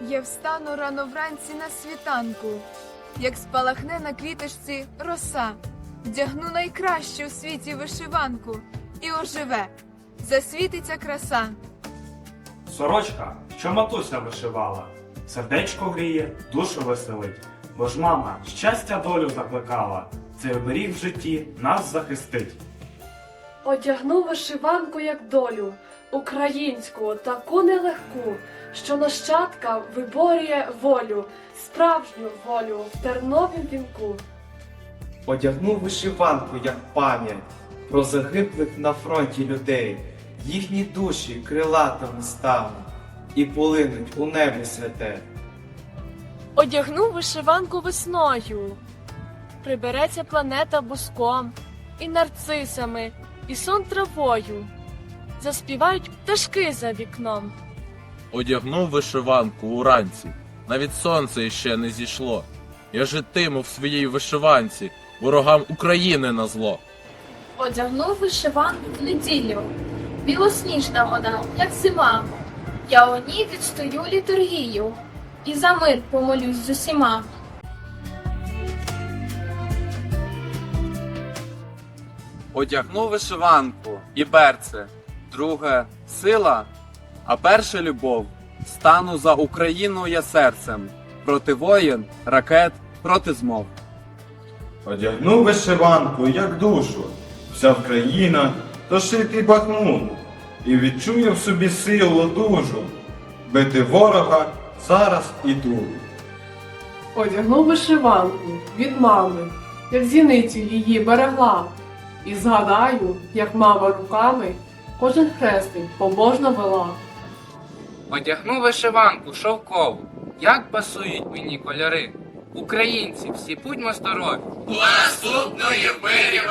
Я встану рано вранці на світанку, як спалахне на квіточці роса, вдягну найкращу у світі вишиванку і оживе, засвітиться краса. Сорочка, що матуся вишивала, сердечко гріє, душу веселить, бо ж мама щастя долю закликала, цей оберіг в житті нас захистить. Одягну вишиванку, як долю, українську, таку нелегку, що нащадка виборює волю, справжню волю в терновім вінку. Одягну вишиванку, як пам'ять про загиблих на фронті людей, їхні душі крилатими стануть і полинуть у небо святе. Одягну вишиванку весною, прибереться планета буском, і нарцисами, і сон травою, заспівають пташки за вікном. Одягнув вишиванку уранці, навіть сонце іще не зійшло. Я житиму в своїй вишиванці, ворогам України на зло. Одягнув вишиванку в неділю. Білосніжна вона, як зима. Я у ній відстою літургію і за мир помолюсь з усіма. Одягну вишиванку і берце, друге сила, а перше любов. Стану за Україну я серцем, проти воєн, ракет, проти змов. Одягну вишиванку, як душу, вся Вкраїна то шитий бахмут, і відчую в собі силу дужу, бити ворога зараз і тут. Одягнув вишиванку від мами, як зіницю її берегла, і згадаю, як мама руками кожен хрестик побожно вела. Одягну вишиванку шовкову, як пасують мені кольори. Українці, всі будьмо здорові! Наступної мирі